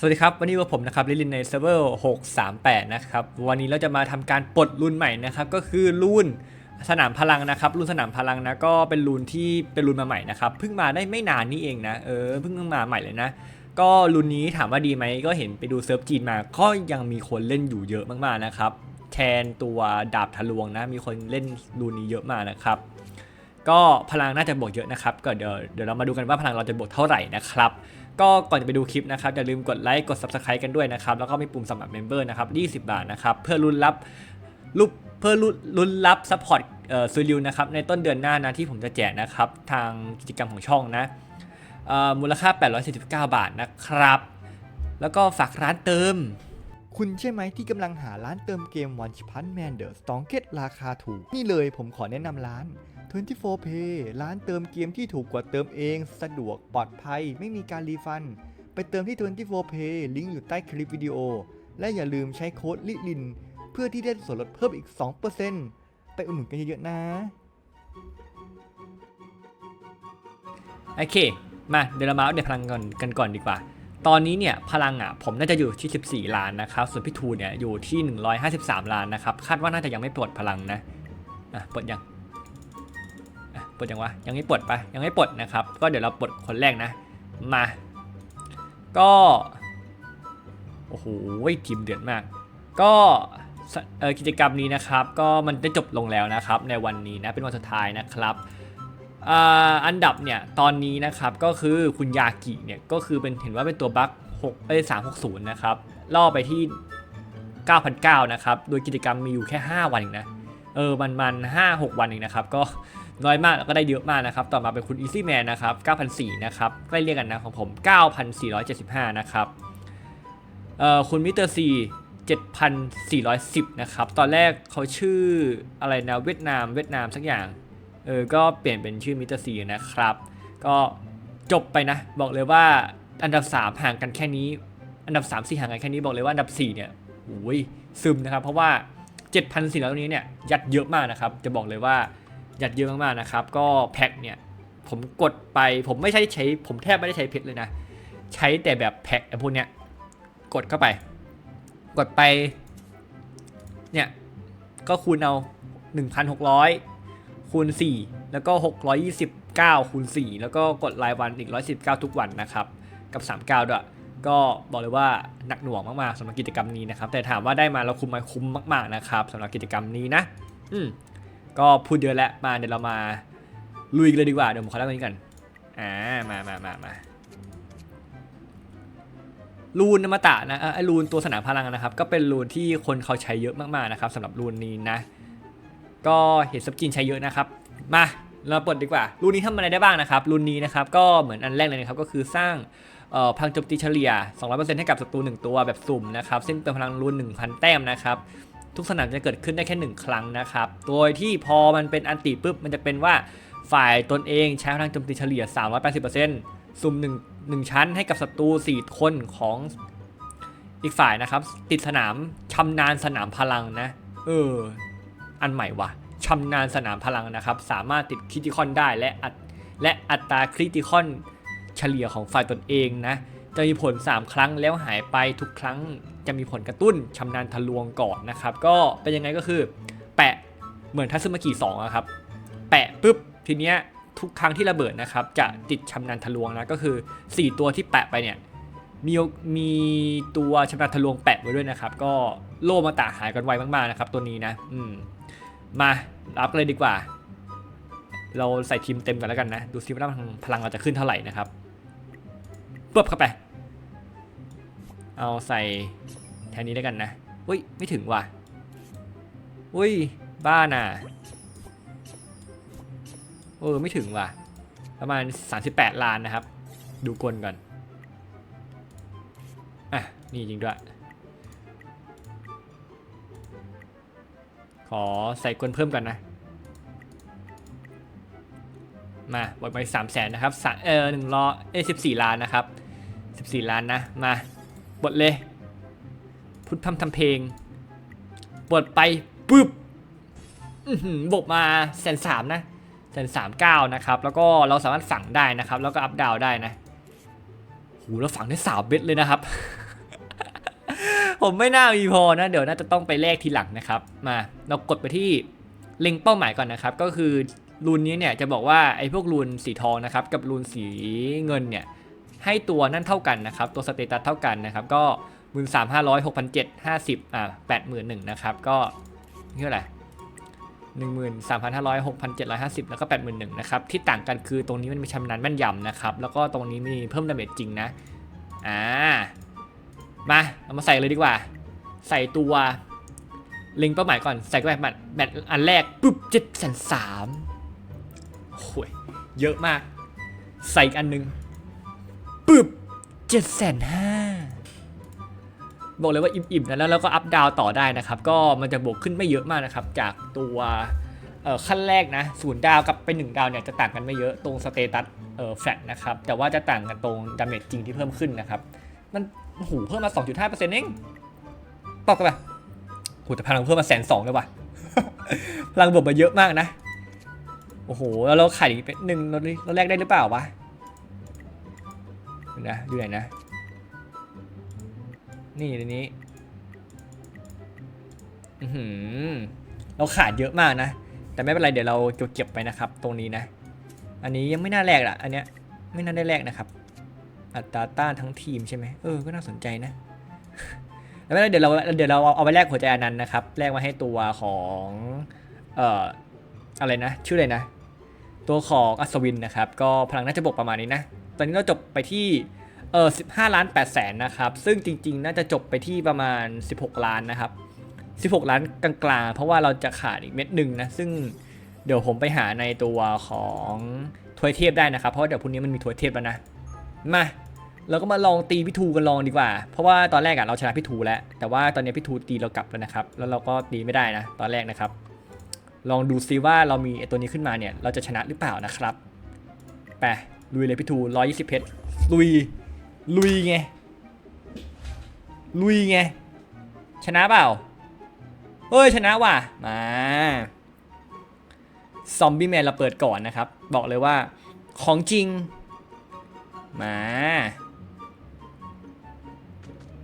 สวัสดีครับ วันนี้ว่าผมนะครับลิลินในเซิร์ฟเวอร์638 นะครับ วันนี้เราจะมาทำการปลดรุ่นใหม่นะครับ ก็คือรุ่นสนามพลังนะครับ รุ่นสนามพลังนะก็เป็นรุ่นที่เป็นรุ่นมาใหม่นะครับเพิ่งมาได้ไม่นานนี่เองนะเออเพิ่งมาใหม่เลยนะ ก็รุ่นนี้ถามว่าดีไหมก็เห็นไปดูเซิร์ฟจีนมาก็ยังมีคนเล่นอยู่เยอะมากๆนะครับแทนตัวดาบทะลวงนะ มีคนเล่นรุ่นนี้เยอะมากนะครับก็พลังน่าจะบวกเยอะนะครับก็เดี๋ยวเดี๋ยวเรามาดูกันว่าพลังเราจะบวกเท่าไหร่นะครับ ก็ก่อนจะไปดูคลิปนะครับอย่าลืมกดไลค์กด Subscribe กันด้วยนะครับแล้วก็มีปุ่มสมัครเมมเบอร์นะครับ20 บาทนะครับเพื่อลุ้นรับรูปเพื่อลุ้นลับซัพพอร์ตเอ่อซูริวนะครับในต้นเดือนหน้านะที่ผมจะแจกนะครับทางกิจกรรมของช่องนะเอ่อมูลค่า 849 บาทนะครับ แล้วก็ฝากร้านเติม คุณใช่ไหมที่กำลังหาร้านเติมเกม One Punch Man The s t o n g e t ราคาถูก นี่เลยผมขอแนะนำร้าน 24 Pay ร้านเติมเกมที่ถูกกว่าเติมเอง สะดวกปลอดภัย ไม่มีการรีฟัน ไปเติมที่ 24 Pay ลิงก์อยู่ใต้คลิปวิดีโอ และอย่าลืมใช้โค้ดลิลิน เพื่อที่ได้ส่วนลดเพิ่มอีก 2%ไปอุดหนุนกันเยอะๆนะโอเค มาเดี๋ยวเรามาอัปเดตพลังก่อนกันก่อนดีกว่า ตอนนี้เนี่ยพลังอะผมน่าจะอยู่ที่ 14 ล้านนะครับ ส่วนพี่ทูเนี่ยอยู่ที่ 153 ล้านนะครับ คาดว่าน่าจะยังไม่ปลดพลังนะอะปลดยังอะปลดยังวะยังไม่ปลดปะยังไม่ปลดนะครับ ก็เดี๋ยวเราปลดคนแรกนะมา ก็โอ้โหทีมเดือดมาก ก็เอ่อกิจกรรมนี้นะครับ ก็มันได้จบลงแล้วนะครับ ในวันนี้นะเป็นวันสุดท้ายนะครับ อันดับเนี่ยตอนนี้นะครับก็คือคุณยากิเนี่ยก็คือเป็นเห็นว่าเป็นตัวบั๊ก6เอ้ย360 นะครับ ล่อไปที่9,900นะครับ โดยกิจกรรมมีอยู่แค่ 5 วันเองนะ เออ มันมัน5 6 วันเองนะครับ ก็น้อยมากแล้วก็ได้เยอะมากนะครับ ต่อมาเป็นคุณ Easy Man นะครับ9,400นะครับใกล้เรียกกันนะของผม 9,475 นะครับ เอ่อ คุณมิสเตอร์ซี7,410 นะครับ ตอนแรกเขาชื่ออะไรนะ เวียดนาม เวียดนามสักอย่าง เออก็เปลี่ยนเป็นชื่อมิสเตอร์ซีนะครับ ก็จบไปนะ บอกเลยว่าอันดับ 3 ห่างกันแค่นี้ อันดับ 3 4ห่างกันแค่นี้บอกเลยว่าอันดับ 4 เนี่ยโอ้ยซึมนะครับ เพราะว่า 7,400ตรงนี้เนี่ยยัดเยอะมากนะครับ จะบอกเลยว่ายัดเยอะมากๆนะครับ ก็แพ็คเนี่ยผมกดไปผมไม่ใช่ใช้ผมแทบไม่ได้ใช้เพชรเลยนะ ใช้แต่แบบแพ็คไอ้พวกเนี้ยกดเข้าไป กดไปเนี่ยก็คูณเอา 1,600 คูณ 4 แล้วก็ 629 คูณ 4 แล้วก็กดรายวันอีก 119 ทุกวันนะครับ กับ 39 ด้วย ก็บอกเลยว่าหนักหน่วงมากๆสำหรับกิจกรรมนี้นะครับ แต่ถามว่าได้มาเราคุ้มไหมคุ้มมาก ๆนะครับสำหรับกิจกรรมนี้นะ อืมก็พูดเยอะแล้วมาเดี๋ยวเรามาลุยกันเลยดีกว่าเดี๋ยวผมขอเล่าตรงนี้กันอ่ามามามามารูนอมตะนะเอ่อไอรูนตัวสนามพลังนะครับ ก็เป็นรูนที่คนเขาใช้เยอะมากๆนะครับสำหรับรูนนี้นะ ก็เห็นซับจีนใช้เยอะนะครับ มาเราเปลดดีกว่า รุ่นนี้ทำอะไรได้บ้างนะครับ รุ่นนี้นะครับก็เหมือนอันแรกเลยนะครับก็คือสร้างพลังโจมตีเฉลี่ย 200%ให้กับศัตรู1ตัวแบบสุ่มนะครับซึ่งเป็นพลังรุ่น1,000 แต้มนะครับทุกสนามจะเกิดขึ้นได้แค่ 1 ครั้งนะครับโดยที่พอมันเป็นอันติปุ๊บมันจะเป็นว่าฝ่ายตนเองใช้พลังโจมตีเฉลี่ย 380%สุ่ม1 1ชั้นให้กับศัตรู4คนของอีกฝ่ายนะครับติดสนามชำนาญสนามพลังนะเออ อันใหม่วะชำนาญสนามพลังนะครับ สามารถติดคริติคอนได้และอัตและอัตราคริติคอนเฉลี่ยของฝ่ายตนเองนะ จะมีผล 3 ครั้งแล้วหายไปทุกครั้งจะมีผลกระตุ้นชำนาญทะลวงก่อนนะครับ ก็เป็นยังไงก็คือ แปะเหมือนทัศมากิ2อะครับ แปะปุ๊บทีเนี้ยทุกครั้งที่ระเบิดนะครับ จะติดชำนาญทะลวงนะก็คือ 4 ตัวที่แปะไปเนี่ย มีมีตัวชำนาญทะลวงแปะไว้ด้วยนะครับ ก็โล่มาตาหายกันไวมากๆนะครับ ตัวนี้นะ อืม มารับเลยดีกว่า เราใส่ทีมเต็มกันแล้วกันนะ ดูซิว่าพลังเราจะขึ้นเท่าไหร่นะครับปุ๊บเข้าไป เอาใส่แทนนี้แล้วกันนะอุ้ย ไม่ถึงว่ะอุ้ย บ้าน่ะเออ ไม่ถึงว่ะ ประมาณ 38 ล้านนะครับ ดูกลก่อน นี่จริงด้วย ขอใส่กลเพิ่มกันนะ มาบดไปสามแสนนะครับสเออหนึ่งล้อเอสิบสี่ล้านนะครับสิบสี่ล้านนะ มาบดเลย พุทธทำทำเพลงบดไปปุ๊บบวกมาแสนสามนะแสนสามเก้านะครับ แล้วก็เราสามารถฝังได้นะครับ แล้วก็อัพดาวได้นะโหเราฝังได้สามเบ็ดเลยนะครับ ผมไม่น่ามีพอนะ เดี๋ยวน่าจะต้องไปแลกทีหลังนะครับ มาเรากดไปที่เล็งเป้าหมายก่อนนะครับ ก็คือรูนนี้เนี่ยจะบอกว่าไอ้พวกรูนสีทองนะครับ กับรูนสีเงินเนี่ยให้ตัวนั่นเท่ากันนะครับ ตัวสเตตัสเท่ากันนะครับ ก็หมื่นสามห้าร้อยหกพันเจ็ดห้าสิบอ่าแปดหมื่นหนึ่งนะครับ ก็เท่าไหร่หนึ่งหมื่นสามพันห้าร้อยหกพันเจ็ดร้อยห้าสิบแล้วก็แปดหมื่นหนึ่งนะครับ ที่ต่างกันคือตรงนี้มันมีชำนาญแม่นยำนะครับ แล้วก็ตรงนี้มีเพิ่มดาเมจจริงนะ อ่า มาเอามาใส่เลยดีกว่า ใส่ตัวเล็งเป้าหมายก่อนใส่เข้าไปแมตช์แมตอันแรกปุ๊บเจ็ดแสนสามโอ้ยเยอะมาก ใส่อีกอันหนึ่งปึ๊บเจ็ดแสนห้าบอกเลยว่าอิ่มๆนะแล้วเราก็อัพดาวต่อได้นะครับ ก็มันจะบวกขึ้นไม่เยอะมากนะครับ จากตัวขั้นแรกนะศูนย์ดาวกับไปหนึ่งดาวเนี่ยจะต่างกันไม่เยอะตรงสเตตัสแฟลตนะครับแต่ว่าจะต่างกันตรงดาเมจจริงที่เพิ่มขึ้นนะครับ มัน หูเพิ่มมา 2.5%เองตอกกันไปหูแต่พลังเพิ่มมาแสนสองเลยว่ะพลังบวกมาเยอะมากนะ โอ้โห แล้วเราขายอีกเป็นหนึ่งเราเราแลกได้หรือเปล่าวะเดี๋ยวนะอยู่ไหนนะ นี่ในนี้อือหือเราขาดเยอะมากนะ แต่ไม่เป็นไรเดี๋ยวเราเก็บไปนะครับ ตรงนี้นะ อันนี้ยังไม่น่าแลกอะอันเนี้ยไม่น่าได้แลกนะครับ อัตราต้านทั้งทีมใช่ไหมเออ ก็น่าสนใจนะ แล้วเดี๋ยวเราเดี๋ยวเราเอาไปแลกหัวใจอนันนั้นะครับ แลกมาให้ตัวของเอ่ออะไรนะ ชื่ออะไรนะ ตัวของอัศวินนะครับ ก็พลังน่าจะบวกประมาณนี้นะ ตอนนี้เราจบไปที่เออ15ล้าน8แสนนะครับ ซึ่งจริง ๆ น่าจะจบไปที่ประมาณ 16 ล้านนะครับ 16 ล้านกลางๆ เพราะว่าเราจะขาดอีกเม็ดหนึ่งนะ ซึ่งเดี๋ยวผมไปหาในตัวของทวยเทพได้นะครับ เพราะว่าเดี๋ยวพรุ่งนี้มันมีทวยเทพแล้วนะ มาเราก็มาลองตีพี่ทูกันลองดีกว่า เพราะว่าตอนแรกอะเราชนะพี่ทูแล้ว แต่ว่าตอนนี้พี่ทูตีเรากลับแล้วนะครับ แล้วเราก็ตีไม่ได้นะ ตอนแรกนะครับ ลองดูซิว่าเรามีไอตัวนี้ขึ้นมาเนี่ย เราจะชนะหรือเปล่านะครับ ไปลุยเลยพี่ทู120เพชร ลุย ลุยไง ลุยไง ชนะเปล่า เฮ้ยชนะว่ะ มา ซอมบี้แมนเราเปิดก่อนนะครับ บอกเลยว่าของจริง มา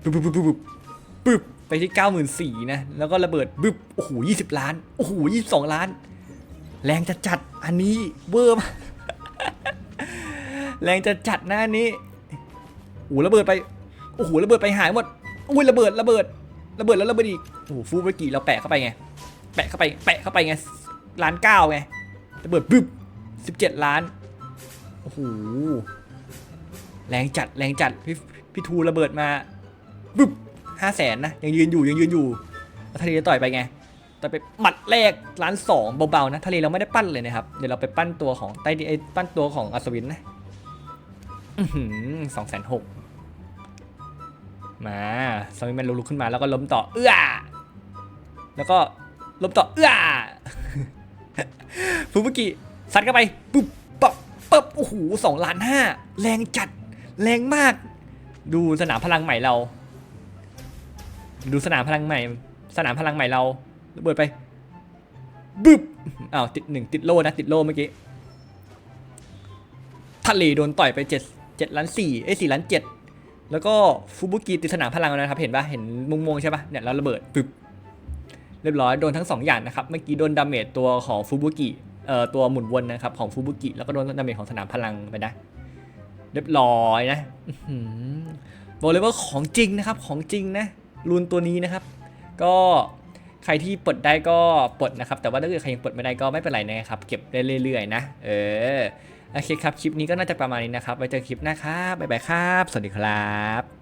ปึ๊บปึ๊บปึ๊บปึ๊บปึ๊บไปที่94นะ แล้วก็ระเบิดบึ๊บโอ้โห20ล้าน โอ้โห22ล้าน แรงจะจัดอันนี้เวอร์มาแรงจะจัดหน้านี้โอ้โหระเบิดไป โอ้โหระเบิดไปหายหมดอุ้ยระเบิดระเบิดระเบิดแล้วระเบิดอีกโอ้โหฟูเบกี่เราแปะเข้าไปไง แปะเข้าไปแปะเข้าไปไงล้านเก้าไงระเบิดบึ๊บสิบเจ็ดล้านโอ้โห แรงจัดแรงจัดพี่พี่ทูระเบิดมาบึ๊บห้าแสนนะยังยืนอยู่ยังยืนอยู่แล้วทะเลจะต่อยไปไงต่อยไปหมัดแรกล้านสองเบาๆนะทะเลเราไม่ได้ปั้นเลยนะครับเดี๋ยวเราไปปั้นตัวของใต้ดินไอ้ปั้นตัวของอัศวินนะสองแสนหกมาซอมบี้แมนลุกขึ้นมาแล้วก็ล้มต่อเอื้อแล้วก็ล้มต่อเอื้อฟูบุกิซัดเข้าไปปุ๊บปั๊บปั๊บโอ้โหสองล้านห้าแรงจัด แรงมาก ดูสนามพลังใหม่เรา ดูสนามพลังใหม่ สนามพลังใหม่เราระเบิดไปบึ๊บอ้าวติดหนึ่งติดโล่นะ ติดโล่เมื่อกี้ทะเลโดนต่อยไปเจ็ดเจ็ดล้านสี่เอ้สี่ล้านเจ็ดแล้วก็ฟูบุกิติดสนามพลังแล้วนะครับ เห็นปะเห็นมุงมงใช่ปะเนี่ยแล้วระเบิดปึ๊บเรียบร้อยโดนทั้งสองอย่างนะครับ เมื่อกี้โดนดาเมจตัวของฟูบุกิเอ่อตัวหมุนวนนะครับของฟูบุกิแล้วก็โดนดาเมจของสนามพลังไปนะ เรียบร้อยนะบอกเลยว่าของจริงนะครับของจริงนะรูนตัวนี้นะครับ ก็ใครที่ปลดได้ก็ปลดนะครับ แต่ว่าถ้าเกิดใครยังปลดไม่ได้ก็ไม่เป็นไรนะครับ เก็บได้เรื่อยๆนะ เออโอเคครับ คลิปนี้ก็น่าจะประมาณนี้นะครับไว้เจอคลิปหน้าครับบ๊ายบายครับ สวัสดีครับ